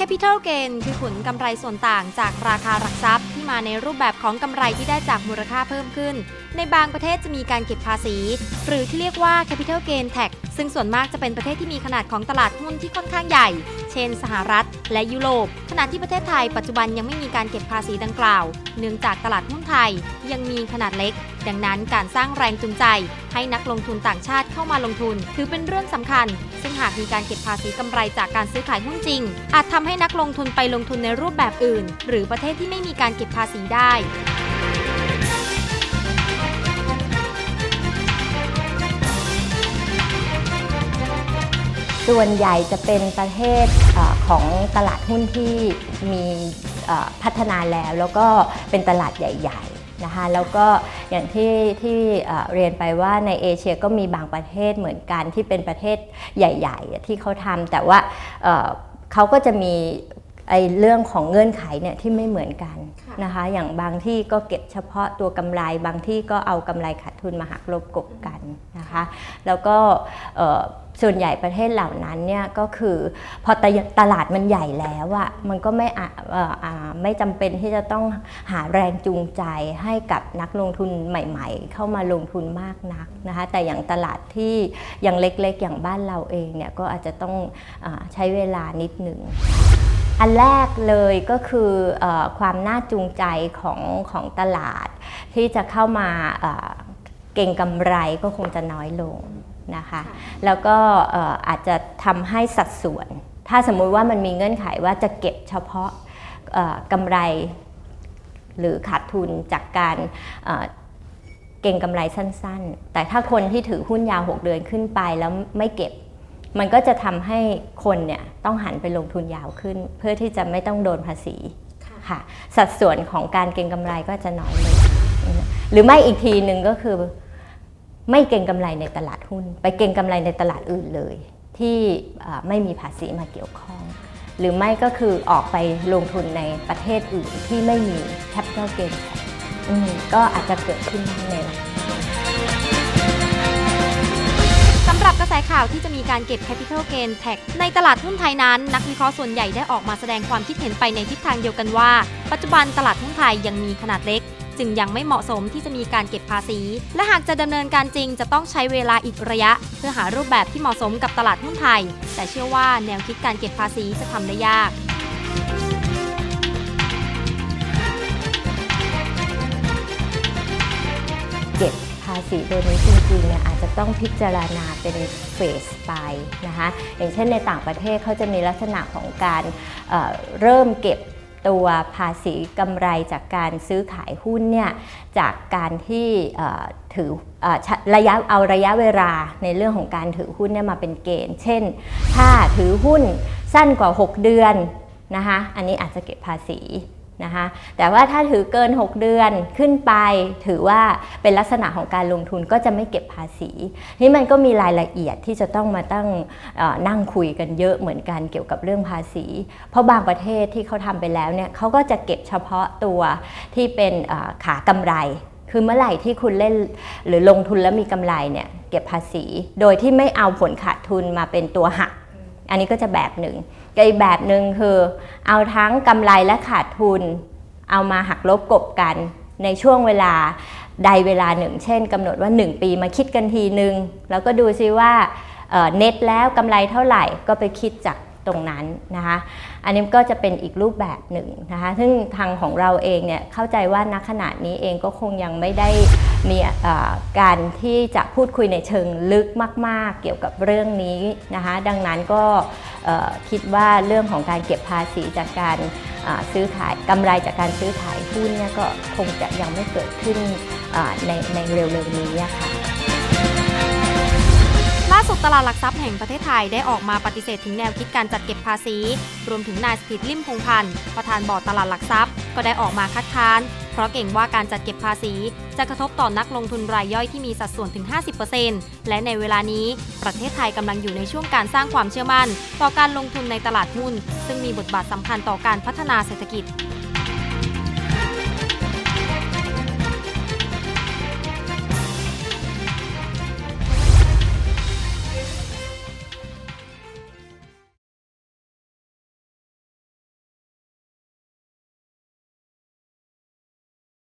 Capital Gain คือผลกำไรส่วนต่างจากราคาหลักทรัพย์ที่มาในรูปแบบของกำไรที่ได้จากมูลค่าเพิ่มขึ้น ในบางประเทศจะมีการเก็บภาษี หรือที่เรียกว่า Capital Gain Tax ซึ่งส่วนมากจะเป็นประเทศที่มีขนาดของตลาดหุ้นที่ค่อนข้างใหญ่ ช่น สหรัฐ และยุโรป ขณะที่ประเทศไทยปัจจุบันยังไม่มีการเก็บภาษีดังกล่าว เนื่องจากตลาดหุ้นไทยยังมีขนาดเล็ก ดังนั้นการสร้างแรงจูงใจ ให้นักลงทุนต่างชาติเข้ามาลงทุน ถือเป็นเรื่องสำคัญ ซึ่งหากมีการเก็บภาษีกำไรจากการซื้อขายหุ้นจริง อาจทำให้นักลงทุนไปลงทุนในรูปแบบอื่น หรือประเทศที่ไม่มีการเก็บภาษีได้ ส่วนใหญ่จะเป็นประเทศอของตลาดหุ้นที่มีพัฒนาแล้ว แล้วก็เป็นตลาดใหญ่ๆนะคะแล้วก็อย่างที่ที่เรียนไปว่าในเอเชียก็มีบางประเทศเหมือนกันที่เป็นประเทศใหญ่ ๆ ที่เขาทำแต่ว่าเขาก็จะมี ไอ้เรื่องของเงื่อนไขเนี่ยที่ไม่เหมือนกันนะคะ อย่างบางที่ก็เก็บเฉพาะตัวกำไร บางที่ก็เอากำไรขาดทุนมาหักลบกบกันนะคะ แล้วก็เอ่อส่วนใหญ่ประเทศเหล่านั้นเนี่ยก็คือพอตะตลาดมันใหญ่แล้วอะมันก็ไม่อะเอ่ออ่าไม่จำเป็นที่จะต้องหาแรงจูงใจให้กับนักลงทุนใหม่ ๆ เข้ามาลงทุนมากนักนะคะแต่อย่างตลาดที่ยังเล็กๆ อย่างบ้านเราเองเนี่ยก็อาจจะต้องอาใช้เวลานิดหนึ่ง อันแรกเลยก็คือเออความน่าจูงใจของของตลาด ที่จะเข้ามาเอ่อเก่งกำไรก็คงจะน้อยลงนะคะ แล้วก็เอ่ออาจจะทำให้สัดส่วน ถ้าสมมุติว่ามันมีเงื่อนไขว่าจะเก็บเฉพาะเอ่อกำไร หรือขาดทุนจากการเอ่อเก่งกำไรสั้น ๆ แต่ถ้าคนที่ถือหุ้นยาว 6 เดือนขึ้นไปแล้วไม่เก็บ มันก็จะทำให้คนเนี่ยต้องหันไปลงทุนยาวขึ้น เพื่อที่จะไม่ต้องโดนภาษีค่ะ สัดส่วนของการเก็งกำไรก็จะน้อยลงหรือไม่อีกทีหนึ่งก็คือ ไม่เก็งกำไรในตลาดหุ้น ไปเก็งกำไรในตลาดอื่นเลย ที่อ่าไม่มีภาษีมาเกี่ยวข้อง หรือไม่ก็คือออกไปลงทุนในประเทศอื่นที่ไม่มี capital gain tax อืมก็อาจจะเกิดขึ้นในอนา หรับกระแสข่าวที่จะมีการเก็บ Capital Gain Tax ในตลาดหุ้นไทยนั้น นักวิเคราะห์ส่วนใหญ่ได้ออกมาแสดงความคิดเห็นไปในทิศทางเดียวกันว่า ปัจจุบันตลาดหุ้นไทยยังมีขนาดเล็ก จึงยังไม่เหมาะสมที่จะมีการเก็บภาษี และหากจะดำเนินการจริงจะต้องใช้เวลาอีกระยะ เพื่อหารูปแบบที่เหมาะสมกับตลาดหุ้นไทย แต่เชื่อว่าแนวคิดการเก็บภาษีจะทำได้ยากเก็บภาษีตัวนี้จริงๆเนี่ยอาจ ต้องพิจารณาเป็นเฟสไปนะคะอย่างเช่นในต่างประเทศเขาจะมีลักษณะของการเเริ่มเก็บตัวภาษีกำไรจากการซื้อขายหุ้นเนี่ยจากการที่ถืออะระยะเอาระยะเวลาในเรื่องของการถือหุ้นเนี่ยมาเป็นเกณฑ์ เช่น ถ้าถือหุ้นสั้นกว่า 6 เดือนนะคะอันนี้อาจจะเก็บภาษี นะคะ แต่ว่าถ้าถือเกิน 6 เดือนขึ้นไป ถือว่าเป็นลักษณะของการลงทุนก็จะไม่เก็บภาษี นี่มันก็มีรายละเอียดที่จะต้องมาตั้งนั่งคุยกันเยอะเหมือนกันเกี่ยวกับเรื่องภาษี เพราะบางประเทศที่เขาทำไปแล้วเนี่ยเขาก็จะเก็บเฉพาะตัวที่เป็นขากำไร คือเมื่อไหร่ที่คุณเล่นหรือลงทุนแล้วมีกำไรเนี่ยเก็บภาษี โดยที่ไม่เอาผลขาดทุนมาเป็นตัวหัก อันนี้ก็จะแบบหนึ่ง อีกแบบหนึ่งคือเอาทั้งกำไรและขาดทุน เอามาหักลบกบกันในช่วงเวลาใดเวลาหนึ่ง เช่นกำหนดว่า 1 ปีมาคิดกันทีหนึ่งแล้วก็ดูซิว่าเน็ตแล้วกำไรเท่าไหร่ก็ไปคิดจากตรงนั้นนะคะอันนี้ก็จะเป็นอีกรูปแบบหนึ่งนะคะซึ่งทางของเราเองเนี่ยเข้าใจว่าณขณะนี้เองก็คงยังไม่ได้มีการที่จะพูดคุยในเชิงลึกมาก ๆ เกี่ยวกับเรื่องนี้นะคะดังนั้นก็ คิดว่าเรื่องของการเก็บภาษีจากการซื้อขายกำไรจากการซื้อขายหุ้นเนี่ยก็คงจะยังไม่เกิดขึ้นในในเร็วๆนี้ค่ะล่าสุดตลาดหลักทรัพย์ ห่งประเทศไทยได้ออกมาปฏิเสธถึงแนวคิดการจัดเก็บภาษี รวมถึงนายสถิตลิ่มพงพันธ์ประธานบอร์ดตลาดหลักทรัพย์ ก็ได้ออกมาคัดค้าน เพราะเก่งว่าการจัดเก็บภาษี จะกระทบต่อนักลงทุนรายย่อยที่มีสัดส่วนถึง 50%และในเวลานี้ ประเทศไทยกำลังอยู่ในช่วงการสร้างความเชื่อมั่น ต่อการลงทุนในตลาดหุ้น ซึ่งมีบทบาทสำคัญต่อการพัฒนาเศรษฐกิจ